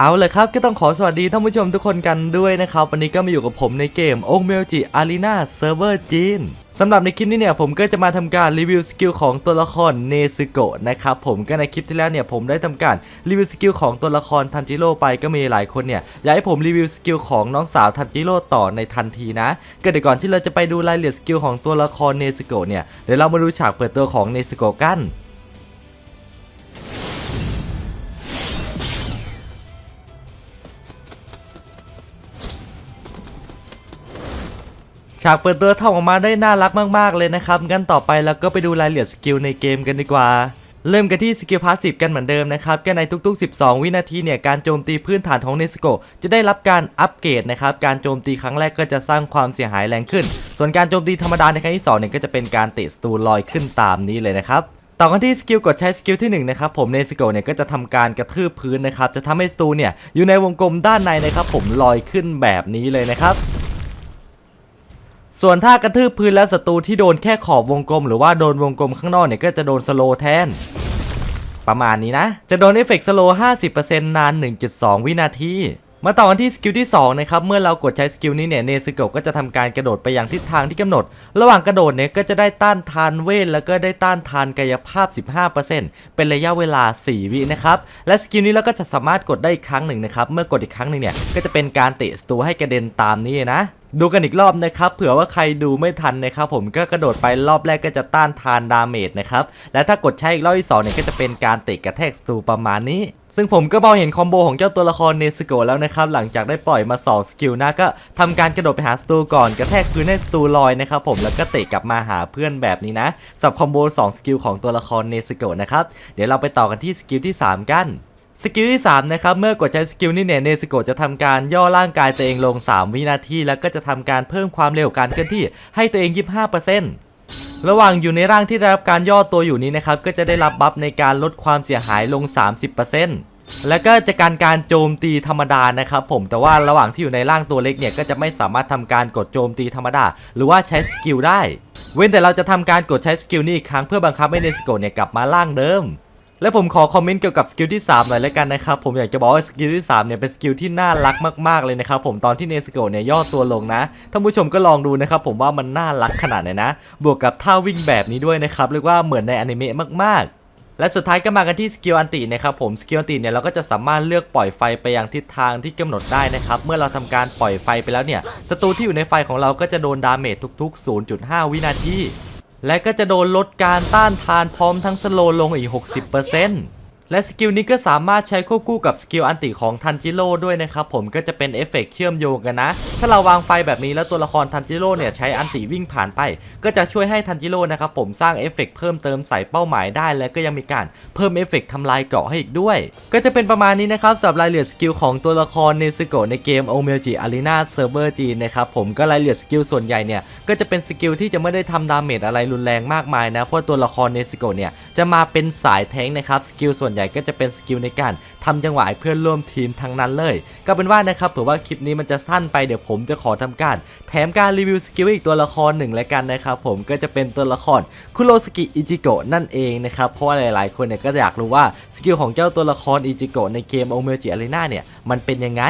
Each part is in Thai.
เอาเลยครับก็ต้องขอสวัสดีท่านผู้ชมทุกคนกันด้วยนะครับ วันนี้ก็มาอยู่กับผมในเกมองเมลจิอารีนาเซิร์ฟเวอร์จีนสำหรับในคลิปนี้เนี่ยผมก็จะมาทำการรีวิวสกิลของตัวละครเนซึโกะนะครับผมก็ในคลิปที่แล้วเนี่ยผมได้ทำการรีวิวสกิลของตัวละครทันจิโร่ไปก็มีหลายคนเนี่ยอยากให้ผมรีวิวสกิลของน้องสาวทันจิโร่ต่อในทันทีนะก็เดี๋ยวก่อนที่เราจะไปดูรายละเอียดสกิลของตัวละครเนซึโกะเนี่ยเดี๋ยวเรามาดูฉากเปิดตัวของเนซึโกะกัน ฉากเปิดตัวทำออกมาได้น่ารักมากๆเลยนะครับงั้นต่อไปเราก็ไปดูรายละเอียดสกิลในเกมกันดีกว่า เริ่มกันที่สกิลพาสซีฟกันเหมือนเดิมนะครับก็ในทุก ๆ 12 วินาทีเนี่ยการโจมตีพื้นฐานของเนสโกจะได้รับการอัปเกรดนะครับการโจมตีครั้งแรกก็จะสร้างความเสียหายแรงขึ้น ส่วนการโจมตีธรรมดาในครั้งที่2เนี่ยก็จะเป็นการเตะสตูลอยขึ้นตามนี้เลยนะครับต่อกันที่สกิลกดใช้สกิลที่1นะครับผมเนสโกเนี่ยก็จะทำการกระทืบพื้นนะครับจะทำให้สตูเนี่ยอยู่ในวงกลมด้านในนะครับผมลอยขึ้นแบบนี้เลยนะครับ ส่วนถ้ากระทืบพื้นแล้วศัตรูที่โดนแค่ขอบวงกลม หรือว่าโดนวงกลมข้างนอกเนี่ยก็จะโดนสโลแทน ประมาณนี้นะ จะโดนเอฟเฟกต์สโล50%นาน 1.2 วินาที มาต่อกันที่สกิลที่2นะครับ เมื่อเรากดใช้สกิลนี้เนี่ยเนซึโกะก็จะทำการกระโดดไปยังทิศทางที่กำหนด ระหว่างกระโดดเนี่ยก็จะได้ต้านทานเวท แล้วก็ได้ต้านทานกายภาพ 15%เป็นระยะเวลา 4 วินะครับ และสกิลนี้เราก็จะสามารถกดได้อีกครั้งหนึ่งนะครับ เมื่อกดอีกครั้งหนึ่งเนี่ยก็จะเป็นการเตะสตูให้กระเด็นตามนี้นะ ดูกันอีกรอบนะครับเผื่อว่าใครดูไม่ทันนะครับผมก็กระโดดไปรอบแรกก็จะต้านทานดาเมจนะครับและถ้ากดใช้อีกรอบที่สองเนี่ยก็จะเป็นการเตะกระแทกสตูประมาณนี้ ซึ่งผมก็พอเห็นคอมโบของเจ้าตัวละครเนสโกแล้วนะครับหลังจากได้ปล่อยมา2สกิลนะก็ทำการกระโดดไปหาสตูก่อนกระแทกพื้นให้สตูลอยนะครับผมแล้วก็เตะกลับมาหาเพื่อนแบบนี้นะสับคอมโบ2สกิลของตัวละครเนสโกนะครับเดี๋ยวเราไปต่อกันที่สกิลที่สามกัน สกิลที่3นะครับเมื่อกดใช้สกิลนี้เนี่ยเนสโกจะทำการย่อร่างกายตัวเองลง 3 วินาที แล้วก็จะทำการเพิ่มความเร็วการเคลื่อนที่ให้ตัวเอง 25%ระหว่างอยู่ในร่างที่ได้รับการย่อตัวอยู่นี้นะครับก็จะได้รับบัฟในการลดความเสียหายลง 30%แล้วก็จะการการโจมตีธรรมดานะครับผมแต่ว่าระหว่างที่อยู่ในร่างตัวเล็กเนี่ยก็จะไม่สามารถทำการกดโจมตีธรรมดา หรือว่าใช้สกิลได้ เว้นแต่เราจะทำการกดใช้สกิลนี้อีกครั้งเพื่อบังคับให้เนสโกเนี่ยกลับมาร่างเดิม และผมขอคอมเมนต์เกี่ยวกับสกิลที่ 3 หน่อยแล้วกันนะครับ ผมอยากจะบอกว่าสกิลที่ 3 เนี่ยเป็นสกิลที่น่ารักมากๆเลยนะครับผมตอนที่เนสโกเนี่ยย่อตัวลงนะท่านผู้ชมก็ลองดูนะครับผมว่ามันน่ารักขนาดไหนนะ บวกกับท่าวิ่งแบบนี้ด้วยนะครับเรียกว่าเหมือนในอนิเมะมากๆและสุดท้ายก็มากันที่สกิลอันตินะครับผมสกิลอันติเนี่ยเราก็จะสามารถเลือกปล่อยไฟไปยังทิศทางที่กำหนดได้นะครับเมื่อเราทำการปล่อยไฟไปแล้วเนี่ยศัตรูที่อยู่ในไฟของเราก็จะโดนดาเมจทุกๆ 0.5 วินาที และก็จะโดนลดการต้านทานพร้อมทั้งสโลลงอีก 60% และสกิลนี้ก็สามารถใช้ควบคู่กับสกิลอันติของทันจิโร่ด้วยนะครับผมก็จะเป็นเอฟเฟกต์เชื่อมโยงกันนะ ถ้าเราวางไฟแบบนี้แล้วตัวละครทันจิโร่เนี่ยใช้อันติวิ่งผ่านไป ก็จะช่วยให้ทันจิโร่นะครับผมสร้างเอฟเฟกต์เพิ่มเติมใส่เป้าหมายได้ และก็ยังมีการเพิ่มเอฟเฟกต์ทำลายเกราะให้อีกด้วย ก็จะเป็นประมาณนี้นะครับสำหรับรายละเอียดสกิลของตัวละครเนซึโกะในเกมโอเมจิอารีนาเซิร์ฟเวอร์จีนะครับผมก็รายละเอียดสกิลส่วนใหญ่เนี่ยก็จะเป็นสกิลที่จะไม่ได้ทำดาเมจอะไรรุนแรงมากมายนะเพราะตัวละครเนซึโกะเนี่ยจะมาเป็นสายแทงนะครับสกิลส่วนใหญ่ก็จะเป็นสกิลในการทำจังหวะเพื่อนร่วมทีมทั้งนั้นเลย ก็เป็นว่านะครับเผื่อว่าคลิปนี้มันจะสั้นไปเดี๋ยวผมจะขอทำการ แถมการรีวิวสกิลอีกตัวละครหนึ่งและกันนะครับผมก็จะเป็นตัวละครคุโรสกิอิจิโกะนั่นเองนะครับเพราะว่าหลายๆ คนเนี่ยก็อยากรู้ว่าสกิลของเจ้าตัวละครอิจิโกะในเกมโอเมจิอารีนาเนี่ยมันเป็นยังไง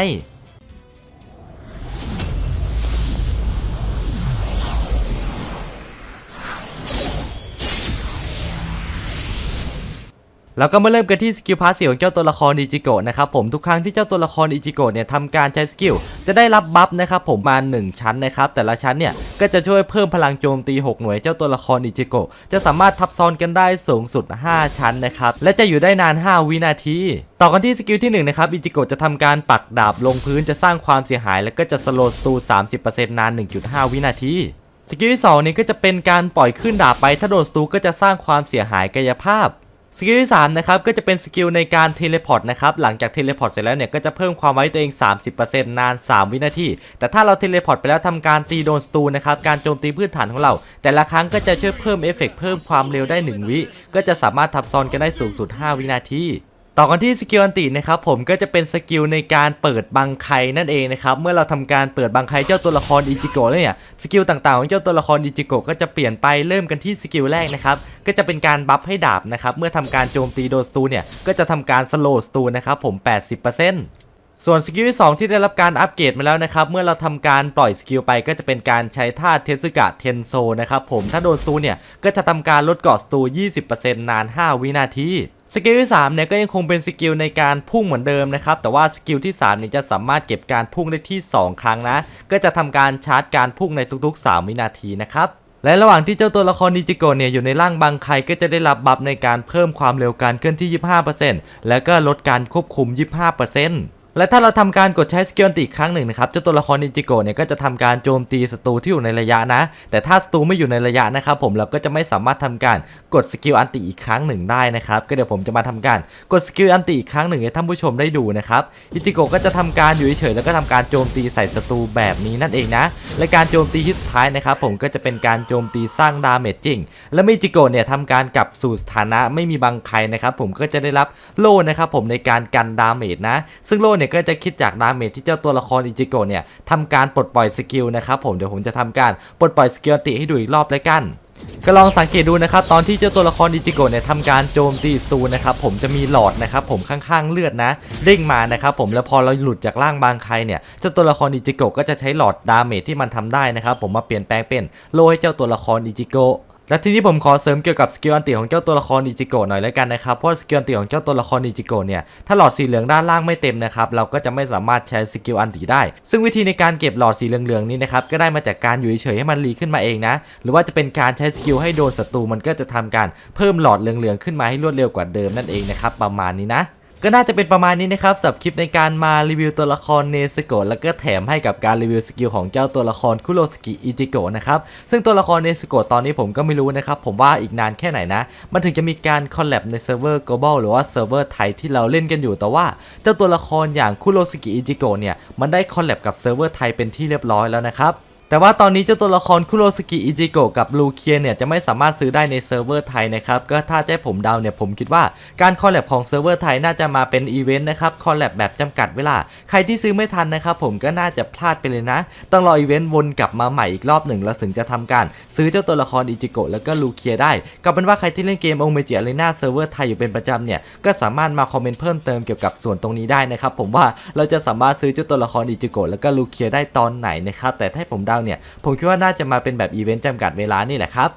แล้วก็มาเริ่มกันที่สกิลพาสซีฟของเจ้าตัวละครอิจิโกะนะครับผมทุกครั้งที่เจ้าตัวละครอิจิโกะเนี่ยทำการใช้สกิลจะได้รับบัฟนะครับผมมา 1 ชั้นนะครับแต่ละชั้นเนี่ยก็จะช่วยเพิ่มพลังโจมตี 6 หน่วยเจ้าตัวละครอิจิโกะจะสามารถทับซ้อนกันได้สูงสุด 5 ชั้นนะครับและจะอยู่ได้นาน 5 วินาที ต่อกันที่สกิลที่1นะครับอิจิโกะจะทำการปักดาบลงพื้นจะสร้างความเสียหาย แล้วก็จะสโลว์สตู30%นาน 1.5 วินาทีสกิลที่2นี้ก็จะเป็นการปล่อยขึ้นดาบไปถ้าโดนสตูก็จะสร้างความเสียหายกายภาพ สกิลที่3นะครับก็จะเป็นสกิลในการเทเลพอร์ตนะครับหลังจากเทเลพอร์ตเสร็จแล้วเนี่ยก็จะเพิ่มความไว้ตัวเอง 30%นาน 3 วินาที แต่ถ้าเราเทเลพอร์ตไปแล้วทำการตีโดนสตูนะครับการโจมตีพื้นฐานของเรา แต่ละครั้งก็จะช่วยเพิ่มเอฟเฟกต์เพิ่มความเร็วได้ 1 วิ ก็จะสามารถทับซ้อนกันได้สูงสุด 5 วินาที ต่อกันที่สกิลอันตินะครับผมก็จะเป็นสกิลในการเปิดบังไคนั่นเองนะครับเมื่อเราทำการเปิดบังไคเจ้าตัวละครอิจิโกะแล้วเนี่ยสกิลต่างๆของเจ้าตัวละครอิจิโกะก็จะเปลี่ยนไปเริ่มกันที่สกิลแรกนะครับก็จะเป็นการบัฟให้ดาบนะครับเมื่อทำการโจมตีโดนสตูเนี่ยก็จะทำการสโลว์สตูนะครับผม 80% ส่วนสกิลที่ 2 ที่ได้รับการอัปเกรดมาแล้วนะครับ เมื่อเราทำการปล่อยสกิลไปก็จะเป็นการใช้ท่าเทสึกะเทนโซนะครับผมถ้าโดนสตูเนี่ย ก็จะทำการลดเกาะสตู 20%นาน 5 วินาทีสกิลที่3เนี่ยก็ยังคงเป็นสกิลในการพุ่งเหมือนเดิมนะครับแต่ว่าสกิลที่3เนี่ยจะสามารถเก็บการพุ่งได้ที่ 2 ครั้งนะ ก็จะทำการชาร์จการพุ่งในทุกๆ 3 วินาทีนะครับและระหว่างที่เจ้าตัวละครนิจิโกะเนี่ยอยู่ในร่างบางใครก็จะได้รับบัฟในการเพิ่มความเร็วการเคลื่อนที่ 25%แล้วก็ลดการควบคุม 25% และถ้าเราทำการกดใช้สกิลอันติอีกครั้งหนึ่งนะครับเจ้าตัวละครนิจิโกะเนี่ยก็จะทำการโจมตีศัตรูที่อยู่ในระยะนะ แต่ถ้าศัตรูไม่อยู่ในระยะนะครับผมเราก็จะไม่สามารถทำการกดสกิลอันติอีกครั้งหนึ่งได้นะครับก็เดี๋ยวผมจะมาทำการกดสกิลอันติอีกครั้งหนึ่งให้ท่านผู้ชมได้ดูนะครับนิจิโกะก็จะทำการอยู่เฉยๆแล้วก็ทำการโจมตีใส่ศัตรูแบบนี้นั่นเองนะ และการโจมตีที่สุดท้ายนะครับผมก็จะเป็นการโจมตีสร้างดาเมจจริง และมิจิโกะเนี่ยทำการกลับสู่สถานะไม่มีบังใครนะครับผมก็จะได้รับโล่นะครับผมในการกันดาเมจนะ ซึ่งโล่เนี่ยก็จะคิดจากดาเมจที่เจ้าตัวละครอิจิโกะเนี่ยทำการปลดปล่อยสกิลนะครับผมเดี๋ยวผมจะทำการปลดปล่อยสกิลติให้ดูอีกรอบเลยกันก็ลองสังเกตดูนะครับตอนที่เจ้าตัวละครอิจิโกะเนี่ยทำการโจมตีสตูนะครับผมจะมีหลอดนะครับผมข้างๆเลือดนะเด้งมานะครับผมแล้วพอเราหลุดจากร่างบางใครเนี่ยเจ้าตัวละครอิจิโกะก็จะใช้หลอดดาเมจที่มันทำได้นะครับผมมาเปลี่ยนแปลงเป็นโลให้เจ้าตัวละครอิจิโกะ และทีนี้ผมขอเสริมเกี่ยวกับสกิลอันติของเจ้าตัวละครอิจิโกะหน่อยแล้วกันนะครับ เพราะสกิลอันติของเจ้าตัวละครอิจิโกะเนี่ย ถ้าหลอดสีเหลืองด้านล่างไม่เต็มนะครับ เราก็จะไม่สามารถใช้สกิลอันติได้ ซึ่งวิธีในการเก็บหลอดสีเหลืองๆนี้นะครับ ก็ได้มาจากการอยู่เฉยๆให้มันรีขึ้นมาเองนะ หรือว่าจะเป็นการใช้สกิลให้โดนศัตรูมันก็จะทำการเพิ่มหลอดเหลืองๆขึ้นมาให้รวดเร็วกว่าเดิมนั่นเองนะครับประมาณนี้นะ ก็น่าจะเป็นประมาณนี้นะครับสำหรับคลิปในการมารีวิวตัวละครเนสโกะแล้วก็แถมให้กับการรีวิวสกิลของเจ้าตัวละครคุโรสกิอิจิโกะนะครับซึ่งตัวละครเนสโกะตอนนี้ผมก็ไม่รู้นะครับผมว่าอีกนานแค่ไหนนะ มันถึงจะมีการคอลแลบในเซิร์ฟเวอร์ global หรือว่าเซิร์ฟเวอร์ไทยที่เราเล่นกันอยู่แต่ว่าเจ้าตัวละครอย่างคุโรสกิอิจิโกะเนี่ยมันได้คอลแลบกับเซิร์ฟเวอร์ไทยเป็นที่เรียบร้อยแล้วนะครับ แต่ว่าตอนนี้เจ้าตัวละครคุโรสกิอิจิโกะกับลูเคียเนี่ยจะไม่สามารถซื้อได้ในเซิร์ฟเวอร์ไทยนะครับก็ถ้าจะให้ผมเดาเนี่ยผมคิดว่าการคอลแลบของเซิร์ฟเวอร์ไทยน่าจะมาเป็นอีเวนต์นะครับคอลแลบแบบจำกัดเวลา ใครที่ซื้อไม่ทันนะครับผมก็น่าจะพลาดไปเลยนะ ต้องรออีเวนต์วนกลับมาใหม่อีกรอบหนึ่งแล้วถึงจะทำการซื้อเจ้าตัวละครอิจิโกะแล้วก็ลูเคียได้ก็เป็นว่าใครที่เล่นเกมองเมจิอารีนาเซิร์ฟเวอร์ไทยอยู่เป็นประจำเนี่ยก็สามารถมาคอมเมนต์เพิ่มเติมเกี่ยวกับส่วนตรงนี้ได้นะครับผมว่าเราจะสามารถซื้อเจ้าตัวละครอิจิโกะแล้วก็ลูเคียได้ตอนไหนนะครับแต่ถ้าผมเดาเนี่ย ผมคิดว่าน่าจะมาเป็นแบบอีเวนต์จำกัดเวลานี่แหละครับ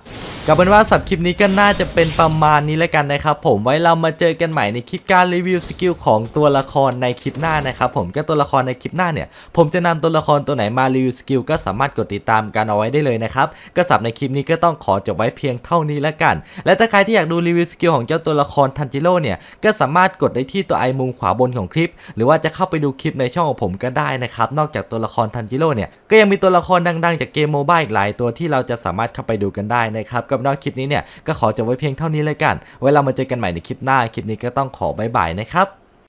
ก็เป็นว่าสับคลิปนี้ก็น่าจะเป็นประมาณนี้แล้วกันนะครับ ผมไว้เรามาเจอกันใหม่ในคลิปการรีวิวสกิลของตัวละครในคลิปหน้านะครับผมก็ตัวละครในคลิปหน้าเนี่ย ผมจะนำตัวละครตัวไหนมารีวิวสกิลก็สามารถกดติดตามกันเอาไว้ได้เลยนะครับก็สับในคลิปนี้ก็ต้องขอจบไว้เพียงเท่านี้แล้วกัน และถ้าใครที่อยากดูรีวิวสกิลของเจ้าตัวละครทันจิโร่เนี่ยก็สามารถกดได้ที่ตัวไอมุมขวาบนของคลิป หรือว่าจะเข้าไปดูคลิปในช่องของผมก็ได้นะครับนอกจากตัวละครทันจิโร่เนี่ยก็ยังมีตัวละครดังๆจากเกมโมบายอีกหลายตัวที่เราจะสามารถเข้าไปดูกันได้นะครับกับนอกคลิปนี้เนี่ยก็ขอจบไว้เพียงเท่านี้เลยกันไว้เรามาเจอกันใหม่ในคลิปหน้าคลิปนี้ก็ต้องขอบายบายนะครับ